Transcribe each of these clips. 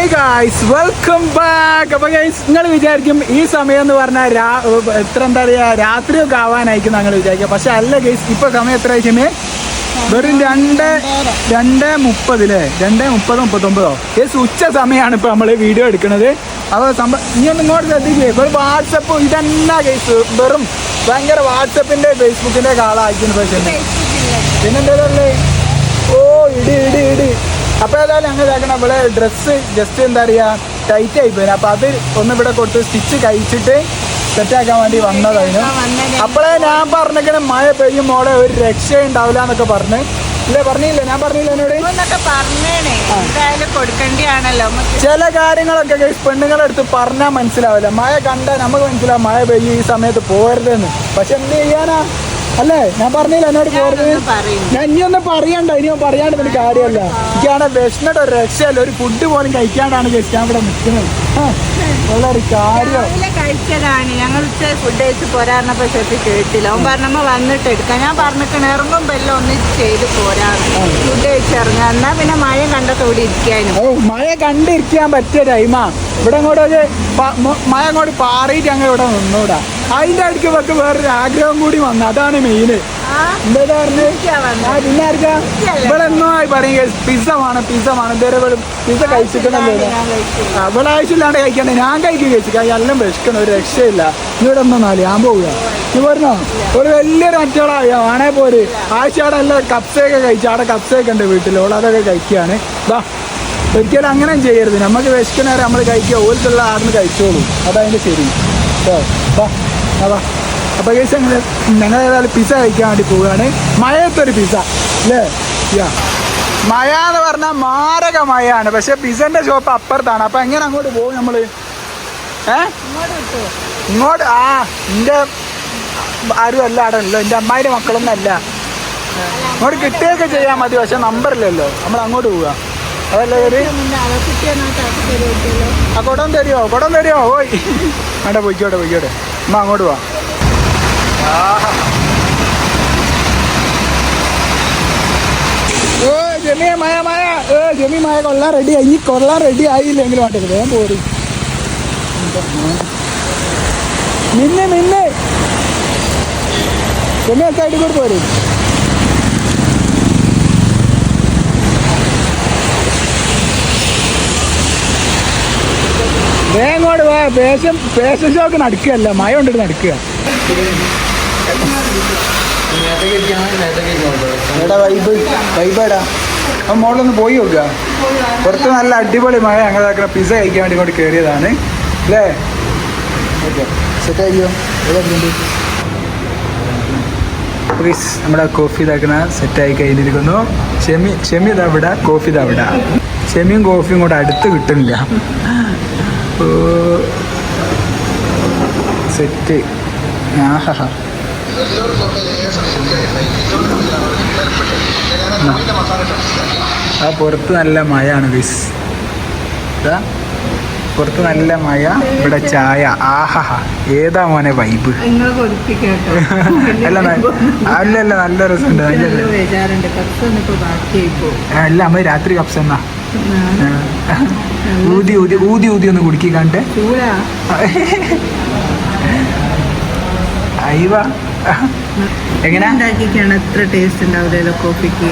ഹേ guys welcome back അപ്പൊ guys നിങ്ങൾ വിചാരിക്കും ഈ സമയം എന്ന് പറഞ്ഞാൽ രാ- എത്ര എന്താ പറയാ രാത്രിയൊക്കെ ആവാനായിരിക്കും ഞങ്ങൾ വിചാരിക്കുക. പക്ഷെ അല്ല ഗൈസ് ഇപ്പൊ സമയം എത്ര ആയിക്കുന്നേ വെറും രണ്ട് രണ്ട് മുപ്പതില്ലേ രണ്ട് മുപ്പത് മുപ്പത്തൊമ്പതോ? ഗൈസ് ഉച്ച സമയമാണ് ഇപ്പൊ നമ്മൾ വീഡിയോ എടുക്കുന്നത്. അപ്പോൾ സംഭവം ഇനി ഒന്ന് ഇങ്ങോട്ട് ശ്രദ്ധിക്കുക വെറും വാട്സപ്പ് ഇതല്ല ഗൈസ് വെറും ഭയങ്കര വാട്സപ്പിന്റെ ഫേസ്ബുക്കിന്റെ കാളായിരിക്കുന്നു പക്ഷേ പിന്നെന്തല്ലേ ഓ ഇടി ഇടി ഇടി. അപ്പൊ ഏതായാലും അങ്ങനെ ഇതാക്കണം നമ്മൾ ഡ്രസ്സ് ജസ്റ്റ് എന്താ പറയാ ടൈറ്റ് ആയി പോയി. അപ്പൊ അത് ഒന്ന് ഇവിടെ കൊടുത്ത് സ്റ്റിച്ച് കഴിച്ചിട്ട് സെറ്റാക്കാൻ വേണ്ടി വന്നതായിരുന്നു. അപ്പോഴേ ഞാൻ പറഞ്ഞേക്കണ മഴ പെയ്യും മോളെ ഒരു രക്ഷ ഉണ്ടാവില്ല എന്നൊക്കെ പറഞ്ഞ്. ഇല്ലേ പറഞ്ഞില്ലേ? ഞാൻ പറഞ്ഞില്ല എന്നോട്? ചില കാര്യങ്ങളൊക്കെ പെണ്ണുങ്ങളെ അടുത്ത് പറഞ്ഞാൽ മനസ്സിലാവില്ല. മഴ കണ്ടാൽ നമുക്ക് മനസ്സിലാവും മഴ പെയ്യും ഈ സമയത്ത് പോരുതെന്ന് പക്ഷെ എന്ത് ചെയ്യാനാ? അല്ലേ? ഞാൻ പറഞ്ഞില്ല എന്നോട് പോരുത്? ഞാൻ ഇനി ഒന്നും പറയണ്ട. ഇനി പറയാണ്ട് എനിക്ക് കാര്യമല്ല. എനിക്കാണ് വിഷ്ണയുടെ ഒരു രക്ഷയല്ല. ഒരു ഫുഡ് പോലും കഴിക്കാണ്ടാണ് ചേച്ചി ഞാൻ ഇവിടെ നിൽക്കുന്നത്. ഉള്ളൊരു ഉള്ള കാര്യം കഴിച്ചതാണ്. ഞങ്ങൾ ഫുഡ് കഴിച്ച് പോരാറിനപ്പോ ശരി കേട്ടില്ല അവൻ പറഞ്ഞപ്പോ വന്നിട്ട് എടുക്കാം. ഞാൻ പറഞ്ഞിട്ട് ഇറങ്ങുമ്പോ എല്ലാം ഒന്നിച്ച് ചെയ്ത് പോരാറ് ഫുഡ് കഴിച്ച് ഇറങ്ങുക എന്നാ പിന്നെ മഴ കണ്ടത്തോടെ ഇരിക്കാനും. ഓ മഴ കണ്ടിരിക്കാൻ പറ്റിയ ടൈമാ ഇവിടെ അങ്ങോട്ട് ഒരു പ- മ- മഴ അങ്ങോട്ട് പാറിയിട്ട് ഞങ്ങൾ ഇവിടെ നിന്നൂടാ. അതിന്റെ അടുക്ക് ഇവർക്ക് വേറൊരു ആഗ്രഹം കൂടി വന്നു. അതാണ് മെയിന് എന്താ പിന്നെ ആർക്കാ? ഇവിടെ പറയും പിസ്സ വേണം പിസ്സ വേണം. ഇതുവരെ ഇവിടെ പിസ്സ കഴിച്ചിട്ടുണ്ടല്ലോ ഇവിടെ ആവശ്യമില്ലാണ്ട് കഴിക്കണ്ടേ. ഞാൻ കഴിക്കും കഴിച്ചു എല്ലാം വിശക്കണം ഒരു രക്ഷയില്ല. ഇവിടെ ഒന്നും നാല് ഞാൻ പോവുക. നീ പറഞ്ഞോ ഒരു വലിയൊരു മറ്റോളാ ആണേ പോര്. ആഴ്ച അവിടെ എല്ലാം കപ്സയൊക്കെ കഴിച്ചു. അവിടെ കപ്സയൊക്കെ ഉണ്ട് വീട്ടിൽ ഓളതൊക്കെ അതൊക്കെ കഴിക്കുകയാണ്. ബാ ഒരിക്കലും അങ്ങനെ ചെയ്യരുത്. നമുക്ക് വിശക്കണേരെ നമ്മൾ കഴിക്കുക. ഓൽക്കുള്ള ആടുന്ന് കഴിച്ചോളൂ. അതതിന്റെ ശരി. അതാ അപ്പോൾ കേസ് അങ്ങനെ ഞങ്ങൾ ഏതായാലും പിസ്സ കഴിക്കാൻ വേണ്ടി പോവുകയാണ്. മഴയത്തൊരു പിസ്സ അല്ലേ യാ. മഴ എന്ന് പറഞ്ഞാൽ മാരക മഴയാണ്. പക്ഷെ പിസന്റെ ഷോപ്പ് അപ്പുറത്താണ്. അപ്പൊ എങ്ങനെ അങ്ങോട്ട് പോകും നമ്മൾ? ഏ? ഇങ്ങോട്ട്? ആ എന്റെ ആരും അല്ല അവിടെ ഉണ്ടല്ലോ എന്റെ അമ്മായിന്റെ മക്കളൊന്നും അല്ല. ഇങ്ങോട്ട് കിട്ടുകയൊക്കെ ചെയ്യാൻ മതി. പക്ഷെ നമ്പറില്ലല്ലോ നമ്മൾ അങ്ങോട്ട് പോവുക. അതല്ല ഒരു ആ കുടം തരുമോ കുടം തരുമോ ഓയ്. വേണ്ട പൊയ്ക്കോട്ടെ പൊയ്ക്കോട്ടെ. അമ്മ അങ്ങോട്ട് പോവാ ജമിയ മായ മായ. ഏ ജമി മായ കൊള്ളാൻ റെഡി ആയി. ഇനി കൊള്ളാൻ റെഡി ആയില്ലെങ്കിലും വേണ്ടത് വേഗം പോരി. നിന്നെ മിന്നെ. ജമി സൈഡിൽ കൂടെ പോരും. വേഗം വേ പേശം പേശം ഷോക്ക് നടക്കുകയല്ല മഴ കൊണ്ടിട്ട് നടക്കുക. എടാ അപ്പം മോളൊന്ന് പോയി നോക്കുക. പുറത്ത് നല്ല അടിപൊളി മഴ ഞങ്ങൾ പിസ കഴിക്കാൻ വേണ്ടി ഇങ്ങോട്ട് കയറിയതാണ് അല്ലേ? ഓക്കെ. പ്ലീസ് നമ്മുടെ കോഫി ഇതാക്കുന്ന സെറ്റായി കഴിഞ്ഞിരിക്കുന്നു. ഷെമി ഷെമി ഇതാ കോഫി ഇതാ ഇവിടെ. ഷെമിയും കോഫിയും കൂടെ അടുത്ത് കിട്ടുന്നില്ല. സെറ്റ്. ആഹാ. ആ പുറത്ത് നല്ല മഴയാണ് വിസ് ഇതാ പുറത്ത് നല്ല മഴ ഇവിടെ ചായ. ആഹാ. ഏതാ മോനെ വൈബ് അല്ല അല്ല നല്ല രസമുണ്ട് നല്ല അല്ല അമ്മ രാത്രി കപ്സ് എന്നാ. ഊതി ഊതി ഊതി ഊതി ഒന്ന് കുടുക്കി കണ്ടേ. എത്ര ടേസ്റ്റ് ഉണ്ടാവില്ലല്ലോ കോഫിക്ക്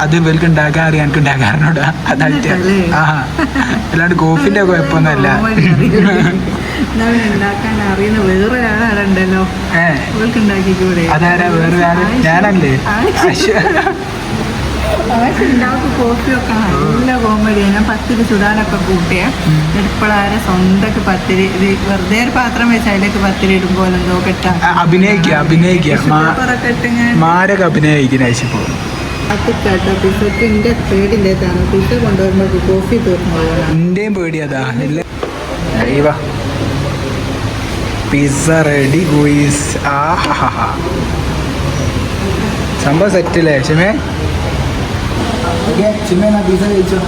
അത് ഇവർക്ക് ഉണ്ടാക്കാൻ അറിയാം എനിക്ക് ഉണ്ടാക്കാറിനോടാ അതായിട്ട്? ആ. അല്ലാണ്ട് കോഫിന്റെ കുഴപ്പമൊന്നുമല്ല. അതാരാ? വേറെ ഞാനല്ലേ? അശ്ശോ. ആവശ്യം ഉണ്ടാക്കി കോഫി നല്ല കോമഡിയാ. ഞാൻ പത്തിരി ചുടാനൊക്കെ കൂട്ടിയ. എടുപ്പളാരെ സ്വന്തമൊക്കെ പത്തിരി ഇത് വെറുതെ ഒരു പാത്രം വെച്ച് അതിലേക്ക് പത്തിരി ഇടുമ്പോൾ എന്തോ കെട്ടാ. അഭിനയിക്കുക അഭിനയിക്കുക. മാരക അഭിനയിക്കുന്ന അയച്ചിപ്പോ എന്റെയും പിസ്സ റെഡി ഗുയിസ്. ആഹാ സംഭവം സെറ്റല്ലേ ഷിമേ ചിമ്മേന പീസ കഴിച്ചോ?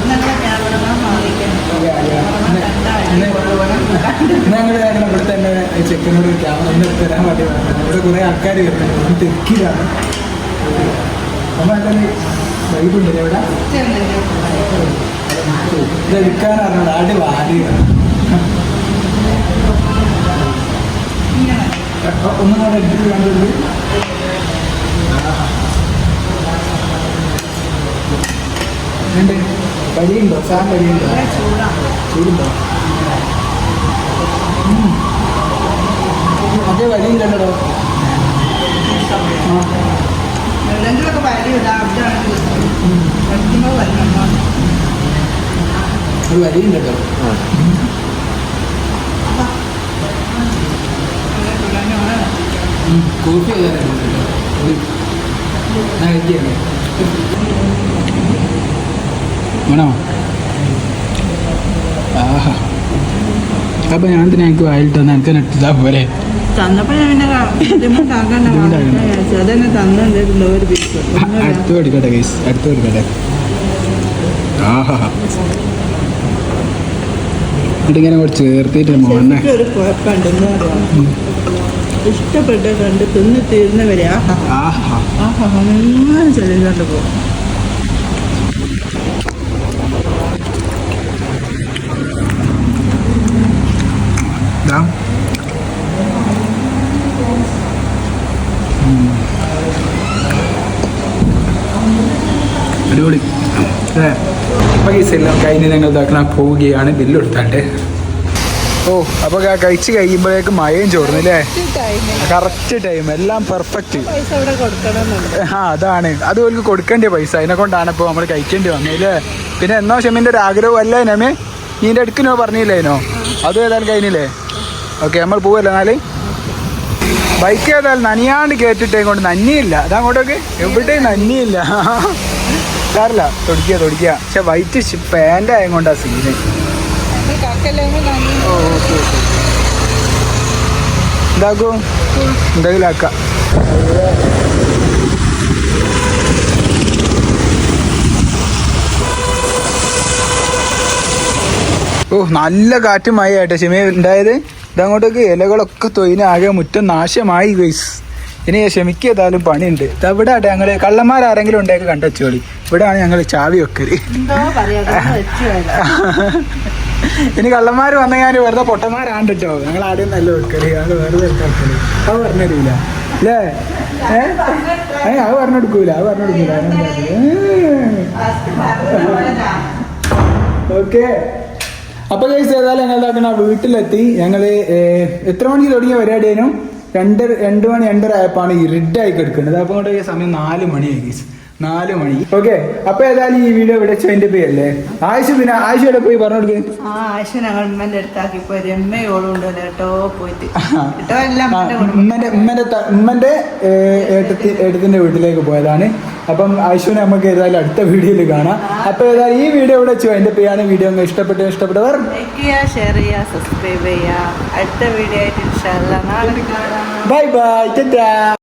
ഞങ്ങൾ ഇവിടുത്തെ തന്നെ ചെക്കനോട് ക്യാമറ ഒന്ന് തരാൻ വേണ്ടി പറഞ്ഞു ഇവിടെ കുറെ ആൾക്കാർ വരുന്നുണ്ട്. തെക്കിലാണ് അപ്പൊ നല്ല ഉണ്ട് ഇവിടെ? ഇത് എടുക്കാനാണ് ആട് വാടി. ഒന്നും കൂടെ എടുത്തിട്ട് കണ്ടത് ഉണ്ട്. കരിയുണ്ടോ സാർ കരിയുണ്ടോ ചൂടുണ്ടോ. അതേ ആ. എവിടെങ്കിലൊക്കെ വരി ഇടാവുന്നതാണെങ്കിൽ പഠിക്കുമ്പോൾ വരണം ഒരു കോഫി വേണോ? ആഹാ. അപ്പൊ ഞാൻ തന്നെ എനിക്ക് വായിൽ തന്നെ? എനിക്ക് നെട്ടിതാ പോരെ. അടുത്ത് കൊടുക്കട്ടെ ഗൈസ് അടുത്ത് കൊടുക്കട്ടെ. ആഹാ. ഇങ്ങനെ കുറച്ച് ചേർത്തിട്ട് മോനെ. ഇഷ്ടപ്പെട്ട കണ്ട് തിന്ന് തീർന്നവരെ ആഹാ. ആഹാ. ആഹാ ചെല്ലിക്കൊണ്ട് പോകും. ദാ. ഉം. അടിപൊളി. അല്ലേ? അപ്പോൾ ഈ എല്ലാം കഴിഞ്ഞ് ഞങ്ങൾ ഇതാക്കാൻ പോവുകയാണ്. ബില്ല് ഓ അപ്പോൾ കഴിച്ച് കഴിയുമ്പോഴേക്ക് മഴയും ചോർന്നു അല്ലേ കറക്റ്റ് ടൈം എല്ലാം പെർഫെക്റ്റ് ആ അതാണ്. അത് ഓർക്ക് കൊടുക്കേണ്ട പൈസ. അതിനെ കൊണ്ടാണ് ഇപ്പോൾ നമ്മൾ കഴിക്കേണ്ടി വന്നല്ലേ പിന്നെ എന്നോ ഷെമിന്റെ ഒരു ആഗ്രഹം അല്ലേ നമേ നീന്റെ അടുക്കിനോ പറഞ്ഞില്ലേനോ? അതും ഏതായാലും കഴിഞ്ഞില്ലേ? ഓക്കെ നമ്മൾ പോവല്ലേ എന്നാൽ ബൈക്ക് ഏതായാലും നനിയാണ്ട് കേട്ടിട്ടേ കൊണ്ട് നന്നിയില്ല അതങ്ങോട്ടൊക്കെ എവിടെയും നന്നിയില്ല സാറില്ല തൊടിക്കുക തൊടിക്കുക. പക്ഷെ white pant scene oh okay okay എന്താക്കും? എന്തെങ്കിലും ആക്കാം. ഓ നല്ല കാറ്റും മഴയായിട്ട് ആട്ടെ ഉണ്ടായത്? ഇതങ്ങോട്ടേക്ക് ഇലകളൊക്കെ തൊയിന് ആകെ മുറ്റം നാശമായി ഗൈസ് ഇനി ക്ഷമിക്കുക ഏതായാലും പണിയുണ്ട്. ഇതവിടെ ആട്ടെ ഞങ്ങൾ കള്ളന്മാരാരെങ്കിലും ഉണ്ടെങ്കിൽ കണ്ടുവച്ചോളി ഇവിടെയാണ് ഞങ്ങൾ ചാവി വെക്കൽ. ഇനി കള്ളന്മാർ വന്ന ഞാൻ വെറുതെ പൊട്ടന്മാരാണ് കേട്ടോ ഞങ്ങൾ ആദ്യം നല്ല വെക്കൽ. ഞങ്ങൾ വെറുതെ വെക്കൽ. അത് പറഞ്ഞുതരൂല. അല്ലേ ഏ? അത് പറഞ്ഞെടുക്കൂല അത് പറഞ്ഞെടുക്കൂല ഓക്കെ. അപ്പൊ കേസ് ഏതായാലും ഞങ്ങൾ ഇതാക്കണ വീട്ടിലെത്തി. ഞങ്ങൾ എത്ര മണിക്ക് തുടങ്ങിയ പരിപാടിയായിരുന്നു? രണ്ട് രണ്ട് മണി രണ്ടര ആയപ്പാണ് ഇരുട്ടായി കിടക്കുന്നത്. അപ്പൊ ഈ സമയം നാല് മണിയായി കേസ് നാല് മണി. ഓക്കെ അപ്പൊ ഏതായാലും ഈ വീഡിയോ ഇവിടെ വെച്ച് പേയല്ലേ ആയിഷ പിന്നെ ആയിഷ ഇവിടെ പോയി? പറഞ്ഞു കൊടുക്ക്. ആ ഞങ്ങൾ ഉമ്മന്റെ അടുത്താക്കി പോയി. രമ്മയോളും ഉണ്ടല്ലോ കേട്ടോ പോയിട്ട്. കേട്ടോ എല്ലാം ഉമ്മന്റെ. ഉമ്മന്റെ ഉമ്മന്റെ ഏട്ടത്തി ഏട്ടത്തിന്റെ വീട്ടിലേക്ക് പോയതാണ്. അപ്പം ആയിഷുവിനെ നമുക്ക് ഏതായാലും അടുത്ത വീഡിയോയിൽ കാണാം. അപ്പൊ ഏതായാലും ഈ വീഡിയോ ഇവിടെ വെച്ചു. അതിന്റെ പേയാണ് വീഡിയോ. ഇഷ്ടപ്പെട്ട് ഇഷ്ടപ്പെട്ടവർ ലൈക്ക് ചെയ്യുക ഷെയർ ചെയ്യുക സബ്സ്ക്രൈബ് ചെയ്യുക അടുത്ത വീഡിയോ ആയിട്ട് ബൈ ബൈ ടാറ്റാ